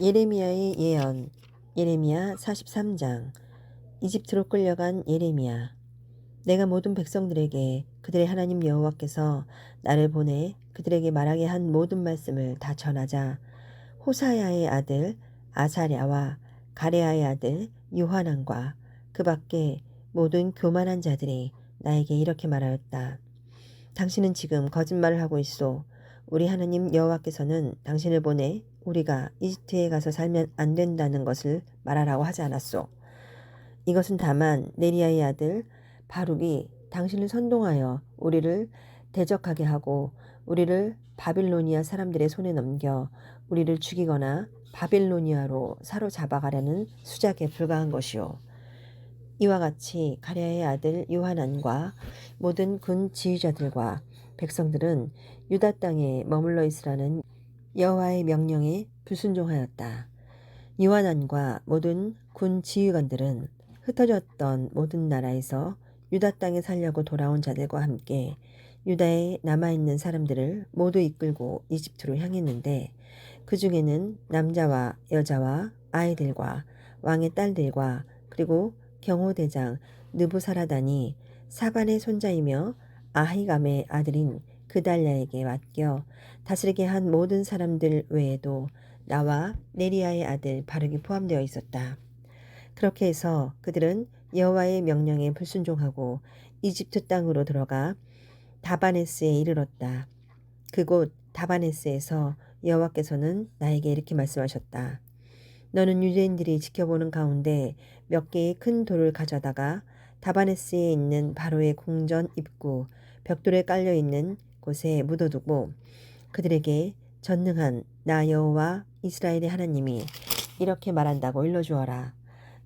예레미야의 예언 예레미야 43장 이집트로 끌려간 예레미야 내가 모든 백성들에게 그들의 하나님 여호와께서 나를 보내 그들에게 말하게 한 모든 말씀을 다 전하자 호사야의 아들 아사랴와 가레아의 아들 요하난과 그 밖에 모든 교만한 자들이 나에게 이렇게 말하였다. 당신은 지금 거짓말을 하고 있소. 우리 하나님 여호와께서는 당신을 보내 우리가 이집트에 가서 살면 안 된다는 것을 말하라고 하지 않았소. 이것은 다만 네리아의 아들 바룩이 당신을 선동하여 우리를 대적하게 하고 우리를 바빌로니아 사람들의 손에 넘겨 우리를 죽이거나 바빌로니아로 사로잡아가려는 수작에 불과한 것이오. 이와 같이 가랴의 아들 요하난과 모든 군 지휘자들과 백성들은 유다 땅에 머물러 있으라는 여호와의 명령에 불순종하였다. 요하난과 모든 군 지휘관들은 흩어졌던 모든 나라에서 유다 땅에 살려고 돌아온 자들과 함께 유다에 남아있는 사람들을 모두 이끌고 이집트로 향했는데 그 중에는 남자와 여자와 아이들과 왕의 딸들과 그리고 경호대장 느부사라단이 사반의 손자이며 아히감의 아들인 그달랴에게 맡겨 다스리게 한 모든 사람들 외에도 나와 네리아의 아들 바르기 포함되어 있었다. 그렇게 해서 그들은 여호와의 명령에 불순종하고 이집트 땅으로 들어가 다바네스에 이르렀다. 그곳 다바네스에서 여호와께서는 나에게 이렇게 말씀하셨다. 너는 유대인들이 지켜보는 가운데 몇 개의 큰 돌을 가져다가 다바네스에 있는 바로의 궁전 입구 벽돌에 깔려 있는 곳에 묻어두고 그들에게 전능한 나 여호와 이스라엘의 하나님이 이렇게 말한다고 일러주어라.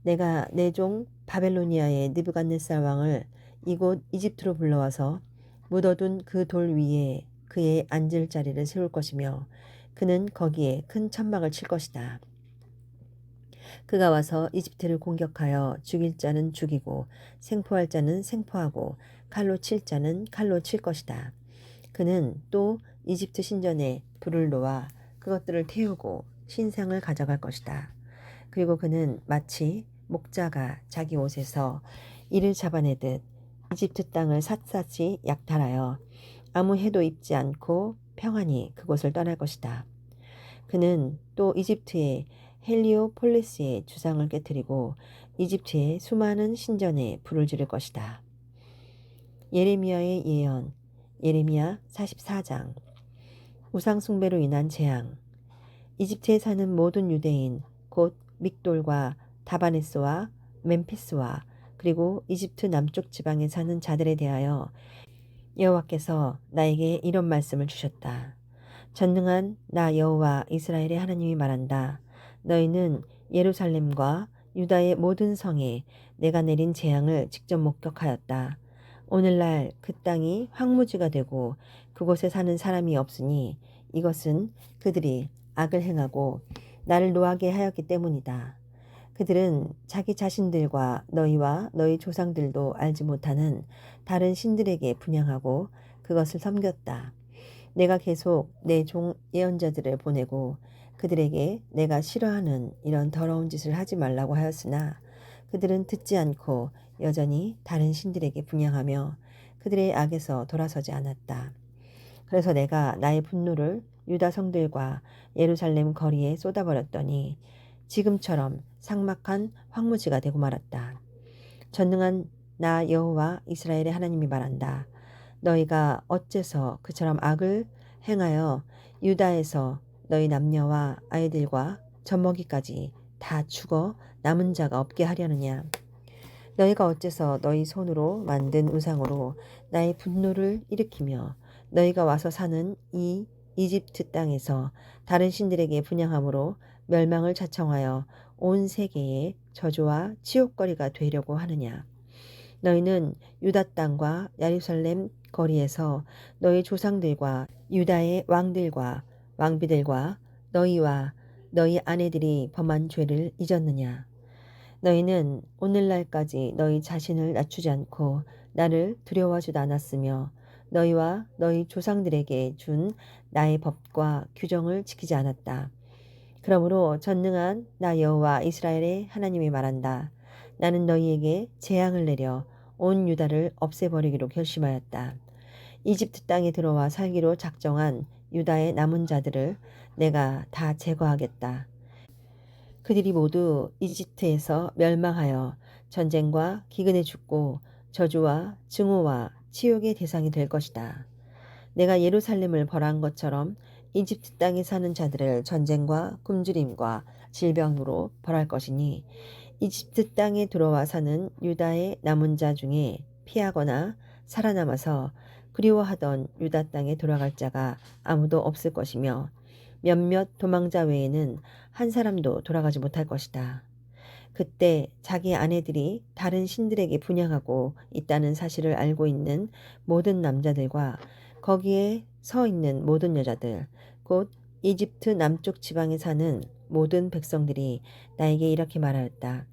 내가 내 종 바벨로니아의 느부갓네살 왕을 이곳 이집트로 불러와서 묻어둔 그 돌 위에 그의 앉을 자리를 세울 것이며 그는 거기에 큰 천막을 칠 것이다. 그가 와서 이집트를 공격하여 죽일 자는 죽이고 생포할 자는 생포하고 칼로 칠 자는 칼로 칠 것이다. 그는 또 이집트 신전에 불을 놓아 그것들을 태우고 신상을 가져갈 것이다. 그리고 그는 마치 목자가 자기 옷에서 이를 잡아내듯 이집트 땅을 샅샅이 약탈하여 아무 해도 입지 않고 평안히 그곳을 떠날 것이다. 그는 또 이집트의 헬리오폴리스의 주상을 깨뜨리고 이집트의 수많은 신전에 불을 지를 것이다. 예레미야의 예언 예레미야 44장 우상 숭배로 인한 재앙 이집트에 사는 모든 유대인 곧 믹돌과 다바네스와 멤피스와 그리고 이집트 남쪽 지방에 사는 자들에 대하여 여호와께서 나에게 이런 말씀을 주셨다. 전능한 나 여호와 이스라엘의 하나님이 말한다. 너희는 예루살렘과 유다의 모든 성에 내가 내린 재앙을 직접 목격하였다. 오늘날 그 땅이 황무지가 되고 그곳에 사는 사람이 없으니 이것은 그들이 악을 행하고 나를 노하게 하였기 때문이다. 그들은 자기 자신들과 너희와 너희 조상들도 알지 못하는 다른 신들에게 분양하고 그것을 섬겼다. 내가 계속 내 종 예언자들을 보내고 그들에게 내가 싫어하는 이런 더러운 짓을 하지 말라고 하였으나 그들은 듣지 않고 여전히 다른 신들에게 분양하며 그들의 악에서 돌아서지 않았다. 그래서 내가 나의 분노를 유다 성들과 예루살렘 거리에 쏟아버렸더니 지금처럼 삭막한 황무지가 되고 말았다. 전능한 나 여호와 이스라엘의 하나님이 말한다. 너희가 어째서 그처럼 악을 행하여 유다에서 너희 남녀와 아이들과 젖먹이까지 다 죽어 남은 자가 없게 하려느냐. 너희가 어째서 너희 손으로 만든 우상으로 나의 분노를 일으키며 너희가 와서 사는 이 이집트 땅에서 다른 신들에게 분양함으로 멸망을 자청하여 온 세계에 저주와 치욕거리가 되려고 하느냐. 너희는 유다 땅과 예루살렘 거리에서 너희 조상들과 유다의 왕들과 왕비들과 너희와 너희 아내들이 범한 죄를 잊었느냐. 너희는 오늘날까지 너희 자신을 낮추지 않고 나를 두려워하지도 않았으며 너희와 너희 조상들에게 준 나의 법과 규정을 지키지 않았다. 그러므로 전능한 나 여호와 이스라엘의 하나님이 말한다. 나는 너희에게 재앙을 내려 온 유다를 없애버리기로 결심하였다. 이집트 땅에 들어와 살기로 작정한 유다의 남은 자들을 내가 다 제거하겠다. 그들이 모두 이집트에서 멸망하여 전쟁과 기근에 죽고 저주와 증오와 치욕의 대상이 될 것이다. 내가 예루살렘을 벌한 것처럼 이집트 땅에 사는 자들을 전쟁과 굶주림과 질병으로 벌할 것이니 이집트 땅에 들어와 사는 유다의 남은 자 중에 피하거나 살아남아서 그리워하던 유다 땅에 돌아갈 자가 아무도 없을 것이며 몇몇 도망자 외에는 한 사람도 돌아가지 못할 것이다. 그때 자기 아내들이 다른 신들에게 분양하고 있다는 사실을 알고 있는 모든 남자들과 거기에 서 있는 모든 여자들, 곧 이집트 남쪽 지방에 사는 모든 백성들이 나에게 이렇게 말하였다.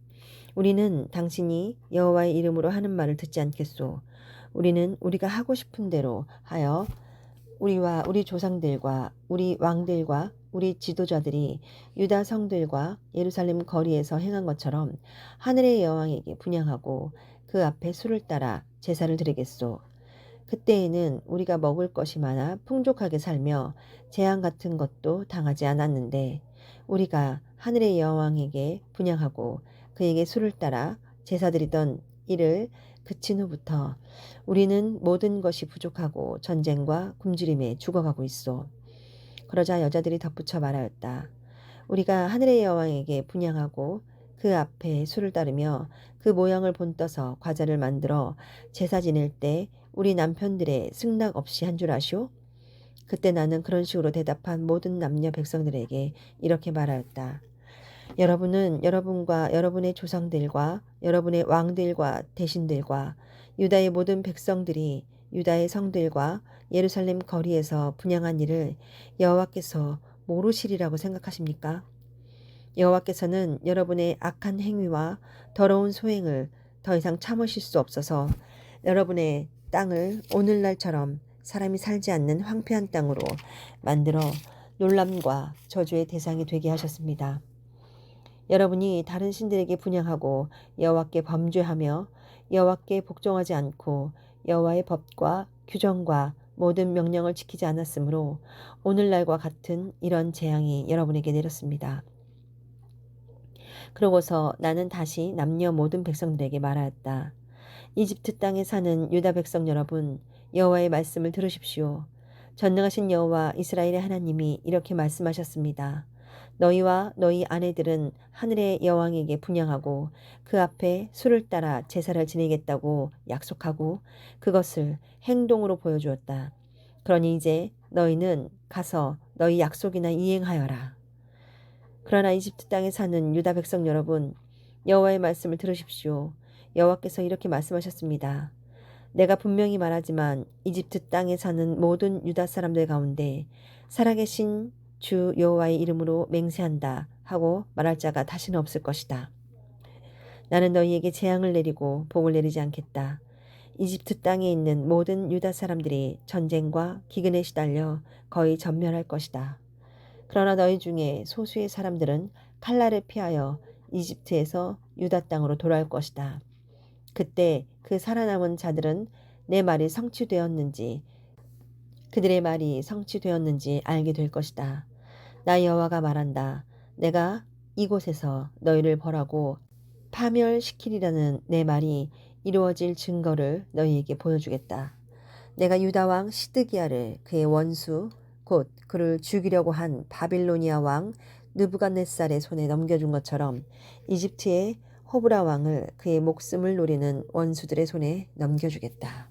우리는 당신이 여호와의 이름으로 하는 말을 듣지 않겠소. 우리는 우리가 하고 싶은 대로 하여 우리와 우리 조상들과 우리 왕들과 우리 지도자들이 유다 성들과 예루살렘 거리에서 행한 것처럼 하늘의 여왕에게 분양하고 그 앞에 술을 따라 제사를 드리겠소. 그때에는 우리가 먹을 것이 많아 풍족하게 살며 재앙 같은 것도 당하지 않았는데 우리가 하늘의 여왕에게 분양하고 그에게 술을 따라 제사드리던 일을 그친 후부터 우리는 모든 것이 부족하고 전쟁과 굶주림에 죽어가고 있어. 그러자 여자들이 덧붙여 말하였다. 우리가 하늘의 여왕에게 분양하고 그 앞에 술을 따르며 그 모양을 본떠서 과자를 만들어 제사 지낼 때 우리 남편들의 승낙 없이 한 줄 아시오? 그때 나는 그런 식으로 대답한 모든 남녀 백성들에게 이렇게 말하였다. 여러분은 여러분과 여러분의 조상들과 여러분의 왕들과 대신들과 유다의 모든 백성들이 유다의 성들과 예루살렘 거리에서 분양한 일을 여호와께서 모르시리라고 생각하십니까? 여호와께서는 여러분의 악한 행위와 더러운 소행을 더 이상 참으실 수 없어서 여러분의 땅을 오늘날처럼 사람이 살지 않는 황폐한 땅으로 만들어 놀람과 저주의 대상이 되게 하셨습니다. 여러분이 다른 신들에게 분양하고 여호와께 범죄하며 여호와께 복종하지 않고 여호와의 법과 규정과 모든 명령을 지키지 않았으므로 오늘날과 같은 이런 재앙이 여러분에게 내렸습니다. 그러고서 나는 다시 남녀 모든 백성들에게 말하였다. 이집트 땅에 사는 유다 백성 여러분, 여호와의 말씀을 들으십시오. 전능하신 여호와 이스라엘의 하나님이 이렇게 말씀하셨습니다. 너희와 너희 아내들은 하늘의 여왕에게 분양하고 그 앞에 술을 따라 제사를 지내겠다고 약속하고 그것을 행동으로 보여주었다. 그러니 이제 너희는 가서 너희 약속이나 이행하여라. 그러나 이집트 땅에 사는 유다 백성 여러분, 여호와의 말씀을 들으십시오. 여호와께서 이렇게 말씀하셨습니다. 내가 분명히 말하지만 이집트 땅에 사는 모든 유다 사람들 가운데 살아계신 주 여호와의 이름으로 맹세한다 하고 말할 자가 다시는 없을 것이다. 나는 너희에게 재앙을 내리고 복을 내리지 않겠다. 이집트 땅에 있는 모든 유다 사람들이 전쟁과 기근에 시달려 거의 전멸할 것이다. 그러나 너희 중에 소수의 사람들은 칼날을 피하여 이집트에서 유다 땅으로 돌아올 것이다. 그때 그 살아남은 자들은 내 말이 성취되었는지 그들의 말이 성취되었는지 알게 될 것이다. 나 여호와가 말한다. 내가 이곳에서 너희를 벌하고 파멸시키리라는 내 말이 이루어질 증거를 너희에게 보여주겠다. 내가 유다 왕 시드기야를 그의 원수 곧 그를 죽이려고 한 바빌로니아 왕 느부갓네살의 손에 넘겨준 것처럼 이집트의 호브라 왕을 그의 목숨을 노리는 원수들의 손에 넘겨주겠다.